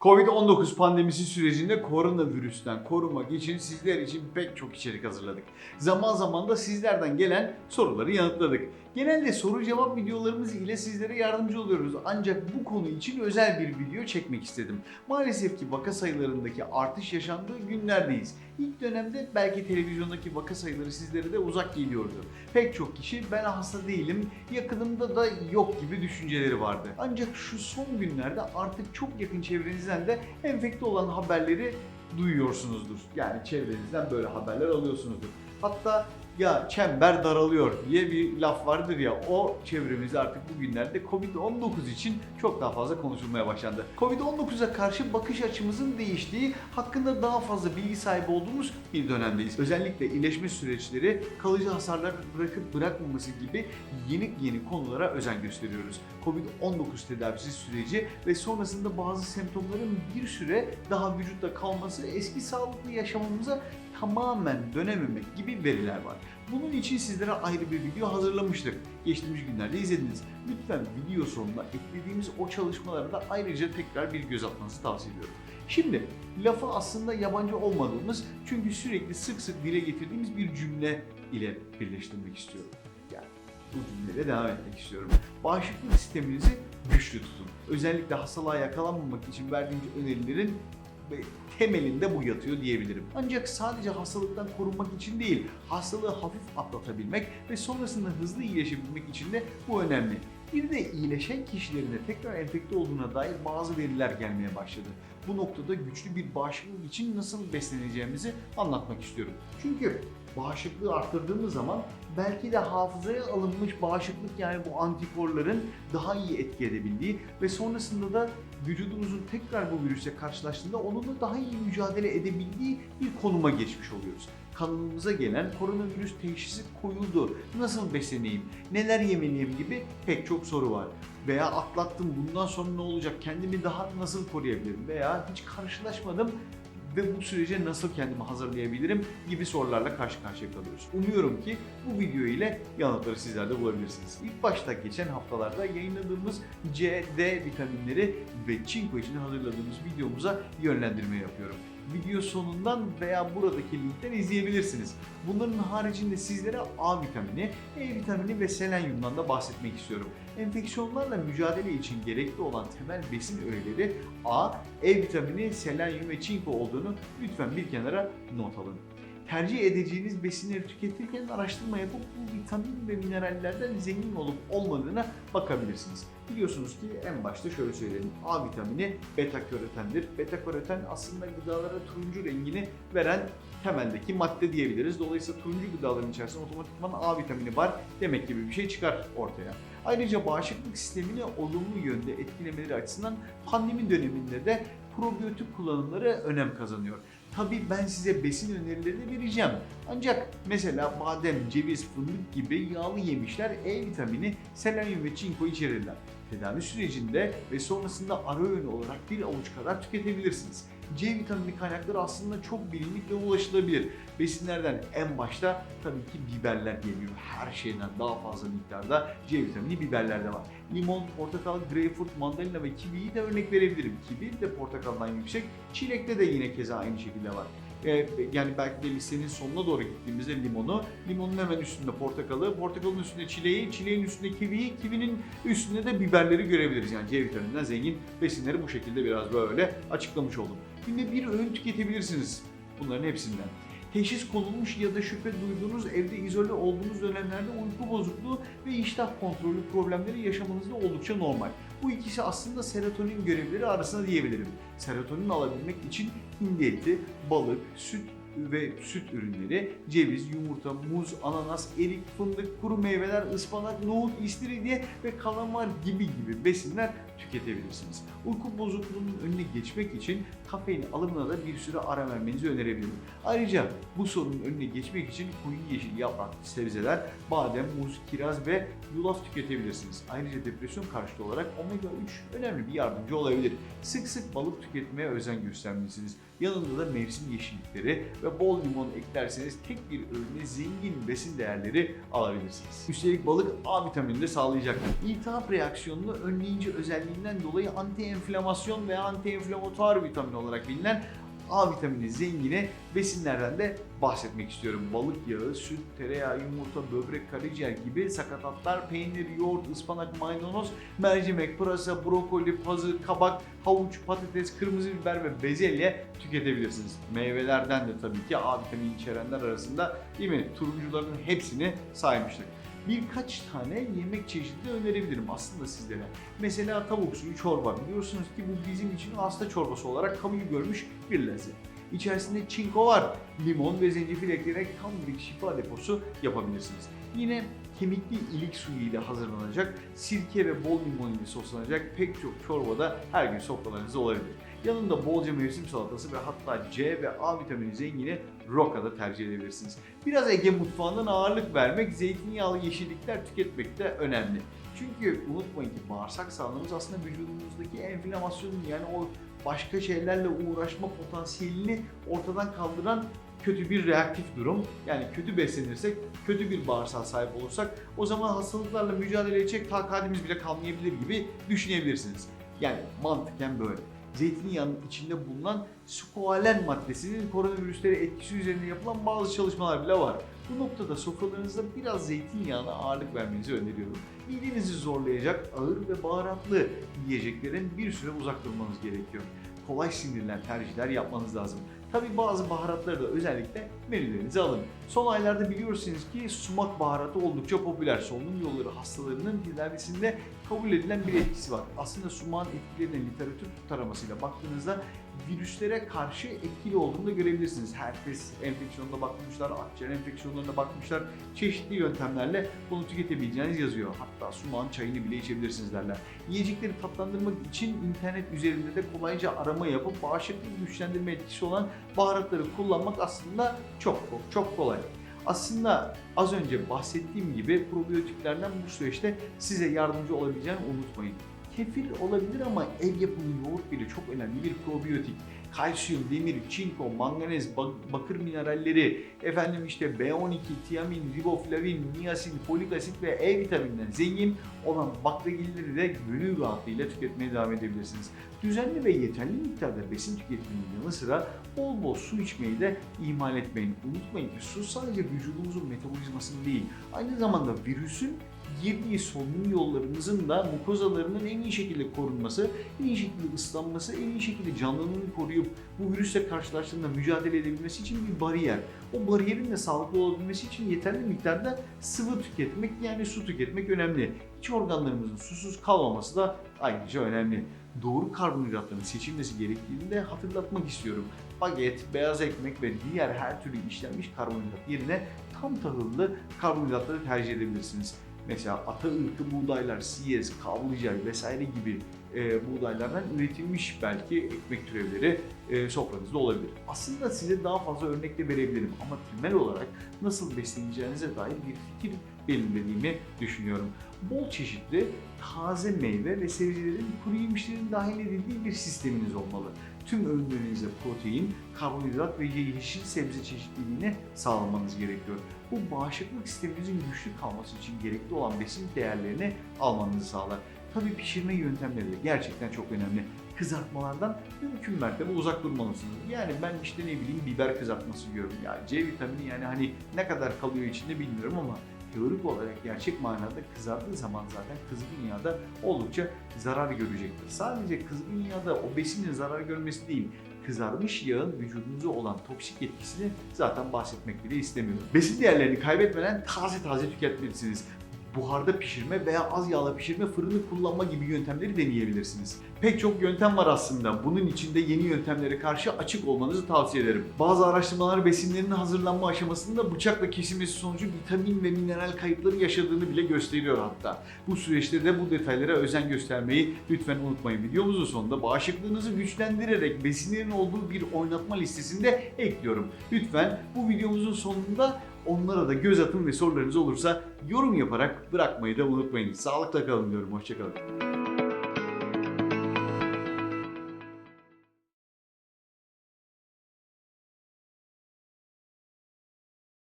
Covid-19 pandemisi sürecinde koronavirüsten korumak için sizler için pek çok içerik hazırladık. Zaman zaman da sizlerden gelen soruları yanıtladık. Genelde soru cevap videolarımız ile sizlere yardımcı oluyoruz. Ancak bu konu için özel bir video çekmek istedim. Maalesef ki vaka sayılarındaki artış yaşandığı günlerdeyiz. İlk dönemde belki televizyondaki vaka sayıları sizlere de uzak geliyordu. Pek çok kişi ben hasta değilim, yakınımda da yok gibi düşünceleri vardı. Ancak şu son günlerde artık çok yakın çevrenizden de enfekte olan haberleri duyuyorsunuzdur. Yani çevrenizden böyle haberler alıyorsunuzdur. Hatta ya çember daralıyor diye bir laf vardır ya o çevremizde artık bugünlerde Covid-19 için çok daha fazla konuşulmaya başlandı. Covid-19'a karşı bakış açımızın değiştiği, hakkında daha fazla bilgi sahibi olduğumuz bir dönemdeyiz. Özellikle iyileşme süreçleri, kalıcı hasarlar bırakıp bırakmaması gibi yeni yeni konulara özen gösteriyoruz. Covid-19 tedavisi süreci ve sonrasında bazı semptomların bir süre daha vücutta kalması eski sağlıklı yaşamamıza tamamen dönememek gibi veriler var. Bunun için sizlere ayrı bir video hazırlamıştık. Geçtiğimiz günlerde izlediniz. Lütfen video sonuna eklediğimiz o çalışmalara da ayrıca tekrar bir göz atmanızı tavsiye ediyorum. Şimdi lafı aslında yabancı olmadığımız çünkü sürekli sık sık dile getirdiğimiz bir cümle ile birleştirmek istiyorum. Yani bu cümleyle devam etmek istiyorum. Bağışıklık sisteminizi güçlü tutun. Özellikle hastalığa yakalanmamak için verdiğimiz önerilerin ve temelinde bu yatıyor diyebilirim. Ancak sadece hastalıktan korunmak için değil, hastalığı hafif atlatabilmek ve sonrasında hızlı iyileşebilmek için de bu önemli. Bir de iyileşen kişilerin de tekrar enfekte olduğuna dair bazı veriler gelmeye başladı. Bu noktada güçlü bir bağışıklık için nasıl besleneceğimizi anlatmak istiyorum. Çünkü bağışıklığı arttırdığımız zaman belki de hafızaya alınmış bağışıklık yani bu antikorların daha iyi etki edebildiği ve sonrasında da vücudumuzun tekrar bu virüse karşılaştığında onunla daha iyi mücadele edebildiği bir konuma geçmiş oluyoruz. Kanımıza gelen koronavirüs teşhisi koyuldu. Nasıl besleneyim, neler yemeliyim gibi pek çok soru var. Veya atlattım bundan sonra ne olacak, kendimi daha nasıl koruyabilirim veya hiç karşılaşmadım ve bu sürece nasıl kendimi hazırlayabilirim gibi sorularla karşı karşıya kalıyoruz. Umuyorum ki bu video ile yanıtları sizler de bulabilirsiniz. İlk başta geçen haftalarda yayınladığımız C, D vitaminleri ve çinko için hazırladığımız videomuza yönlendirme yapıyorum. Video sonundan veya buradaki linkten izleyebilirsiniz. Bunların haricinde sizlere A vitamini, E vitamini ve selenyumdan da bahsetmek istiyorum. Enfeksiyonlarla mücadele için gerekli olan temel besin öğeleri A, E vitamini, selenyum ve çinko olduğunu lütfen bir kenara not alın. Tercih edeceğiniz besinleri tüketirken araştırma yapıp bu vitamin ve minerallerden zengin olup olmadığına bakabilirsiniz. Biliyorsunuz ki en başta şöyle söyleyelim. A vitamini beta karotendir. Beta karoten aslında gıdalara turuncu rengini veren temeldeki madde diyebiliriz. Dolayısıyla turuncu gıdaların içerisinde otomatikman A vitamini var demek gibi bir şey çıkar ortaya. Ayrıca bağışıklık sistemini olumlu yönde etkilemeleri açısından pandemi döneminde de probiyotik kullanımları önem kazanıyor. Tabii ben size besin önerileri vereceğim. Ancak mesela badem, ceviz, fındık gibi yağlı yemişler E vitamini, selenyum ve çinko içerirler. Tedavi sürecinde ve sonrasında ara öğün olarak bir avuç kadar tüketebilirsiniz. C vitamini kaynakları aslında çok bilindik ve ulaşılabilir. Besinlerden en başta tabii ki biberler geliyor. Her şeyden daha fazla miktarda C vitamini biberlerde var. Limon, portakal, greyfurt, mandalina ve kiviyi de örnek verebilirim. Kivi de portakaldan yüksek. Çilekte de yine keza aynı şekilde var. Ee, yani belki de listenin sonuna doğru gittiğimizde limonu, limonun hemen üstünde portakalı, portakalın üstünde çileği, çileğin üstünde kiviyi, kivinin üstünde de biberleri görebiliriz. Yani C vitamininden zengin besinleri bu şekilde biraz böyle açıklamış oldum. Günde bir öğün tüketebilirsiniz bunların hepsinden. Teşhis konulmuş ya da şüphe duyduğunuz evde izole olduğunuz dönemlerde uyku bozukluğu ve iştah kontrolü problemleri yaşamanız da oldukça normal. Bu ikisi aslında serotonin görevleri arasında diyebilirim. Serotonin alabilmek için hindi eti, balık, süt ve süt ürünleri, ceviz, yumurta, muz, ananas, erik, fındık, kuru meyveler, ıspanak, nohut, istiridye ve kalamar gibi gibi besinler tüketebilirsiniz. Uyku bozukluğunun önüne geçmek için kafein alımına da bir süre ara vermenizi önerebilirim. Ayrıca bu sorunun önüne geçmek için koyu yeşil yapraklı sebzeler, badem, muz, kiraz ve yulaf tüketebilirsiniz. Ayrıca depresyon karşıtı olarak omega 3 önemli bir yardımcı olabilir. Sık sık balık tüketmeye özen göstermelisiniz. Yanında da mevsim yeşillikleri ve bol limon eklerseniz tek bir öğüne zengin besin değerleri alabilirsiniz. Üstelik balık A vitaminini de sağlayacaktır. İltihap reaksiyonunu önleyici özelliği özelliğinden dolayı anti-enflamasyon veya anti-enflamatuar vitamin olarak bilinen A vitamini zengini besinlerden de bahsetmek istiyorum. Balık yağı, süt, tereyağı, yumurta, böbrek, karaciğer gibi sakatatlar, peynir, yoğurt, ıspanak, maydanoz, mercimek, pırasa, brokoli, pazı, kabak, havuç, patates, kırmızı biber ve bezelye tüketebilirsiniz. Meyvelerden de tabii ki A vitamini içerenler arasında değil mi? Turuncuların hepsini saymıştık birkaç tane yemek çeşidi önerebilirim aslında sizlere. Mesela tavuk suyu çorba. Biliyorsunuz ki bu bizim için hasta çorbası olarak kabul görmüş bir lezzet. İçerisinde çinko var. Limon ve zencefil ekleyerek tam bir şifa deposu yapabilirsiniz. Yine kemikli ilik suyu ile hazırlanacak, sirke ve bol limon ile soslanacak pek çok çorbada her gün sofralarınızda olabilir. Yanında bolca mevsim salatası ve hatta C ve A vitamini zengini roka da tercih edebilirsiniz. Biraz Ege mutfağından ağırlık vermek, zeytinyağlı yeşillikler tüketmek de önemli. Çünkü unutmayın ki bağırsak sağlığımız aslında vücudumuzdaki enflamasyonun yani o başka şeylerle uğraşma potansiyelini ortadan kaldıran kötü bir reaktif durum. Yani kötü beslenirsek, kötü bir bağırsağa sahip olursak o zaman hastalıklarla mücadele edecek takatimiz bile kalmayabilir gibi düşünebilirsiniz. Yani mantıken böyle. Zeytinyağının içinde bulunan skoalen maddesinin koronavirüslere etkisi üzerine yapılan bazı çalışmalar bile var. Bu noktada sofralarınızda biraz zeytinyağına ağırlık vermenizi öneriyorum. Midenizi zorlayacak ağır ve baharatlı yiyeceklerin bir süre uzak durmanız gerekiyor. Kolay sindirilen tercihler yapmanız lazım. Tabi bazı baharatları da özellikle menülerinize alın. Son aylarda biliyorsunuz ki sumak baharatı oldukça popüler. Solunum yolları hastalarının tedavisinde kabul edilen bir etkisi var. Aslında sumağın etkilerine literatür taramasıyla baktığınızda virüslere karşı etkili olduğunu da görebilirsiniz. Herpes enfeksiyonuna bakmışlar, akciğer enfeksiyonlarına bakmışlar. Çeşitli yöntemlerle bunu tüketebileceğiniz yazıyor. Hatta sumağın çayını bile içebilirsiniz derler. Yiyecekleri tatlandırmak için internet üzerinde de kolayca arama yapıp bağışıklık güçlendirme etkisi olan baharatları kullanmak aslında çok çok kolay. Aslında az önce bahsettiğim gibi probiyotiklerden bu süreçte size yardımcı olabileceğini unutmayın. Kefir olabilir ama ev yapımı yoğurt bile çok önemli bir probiyotik. Kalsiyum, demir, çinko, manganez, bak- bakır mineralleri, efendim işte B12, tiamin, riboflavin, niyasin, folik asit ve E vitamininden zengin olan baklagilleri de gönül rahatlığıyla tüketmeye devam edebilirsiniz. Düzenli ve yeterli miktarda besin tüketiminin yanı sıra bol bol su içmeyi de ihmal etmeyin. Unutmayın ki su sadece vücudumuzun metabolizmasını değil, aynı zamanda virüsün girdiği solunum yollarımızın da mukozalarının en iyi şekilde korunması, en iyi şekilde ıslanması, en iyi şekilde canlılığını koruyup bu virüsle karşılaştığında mücadele edebilmesi için bir bariyer. O bariyerin de sağlıklı olabilmesi için yeterli miktarda sıvı tüketmek yani su tüketmek önemli. İç organlarımızın susuz kalmaması da ayrıca önemli. Doğru karbonhidratların seçilmesi gerektiğini de hatırlatmak istiyorum. Baget, beyaz ekmek ve diğer her türlü işlenmiş karbonhidrat yerine tam tahıllı karbonhidratları tercih edebilirsiniz. Mesela ata ırkı buğdaylar, siyez, kavlıcay vesaire gibi e, buğdaylardan üretilmiş belki ekmek türevleri e, sofranızda olabilir. Aslında size daha fazla örnek de verebilirim ama temel olarak nasıl besleneceğinize dair bir fikir belirlediğimi düşünüyorum. Bol çeşitli taze meyve ve sebzelerin kuru yemişlerin dahil edildiği bir sisteminiz olmalı. Tüm öğünlerinizde protein, karbonhidrat ve yeşil sebze çeşitliliğini sağlamanız gerekiyor. Bu bağışıklık sisteminizin güçlü kalması için gerekli olan besin değerlerini almanızı sağlar. Tabii pişirme yöntemleri de gerçekten çok önemli. Kızartmalardan mümkün mertebe uzak durmalısınız. Yani ben işte ne bileyim biber kızartması yiyorum. Ya C vitamini yani hani ne kadar kalıyor içinde bilmiyorum ama teorik olarak gerçek manada kızardığı zaman zaten kızgın yağda oldukça zarar görecektir. Sadece kızgın yağda o besinin zarar görmesi değil, kızarmış yağın vücudunuza olan toksik etkisini zaten bahsetmek bile istemiyorum. Besin değerlerini kaybetmeden taze taze tüketmelisiniz. Buharda pişirme veya az yağla pişirme, fırını kullanma gibi yöntemleri deneyebilirsiniz. Pek çok yöntem var aslında. Bunun içinde yeni yöntemlere karşı açık olmanızı tavsiye ederim. Bazı araştırmalar besinlerin hazırlanma aşamasında bıçakla kesilmesi sonucu vitamin ve mineral kayıpları yaşadığını bile gösteriyor hatta. Bu süreçte de bu detaylara özen göstermeyi lütfen unutmayın. Videomuzun sonunda bağışıklığınızı güçlendirerek besinlerin olduğu bir oynatma listesinde ekliyorum. Lütfen bu videomuzun sonunda onlara da göz atın ve sorularınız olursa yorum yaparak bırakmayı da unutmayın. Sağlıkla kalın diyorum. Hoşçakalın.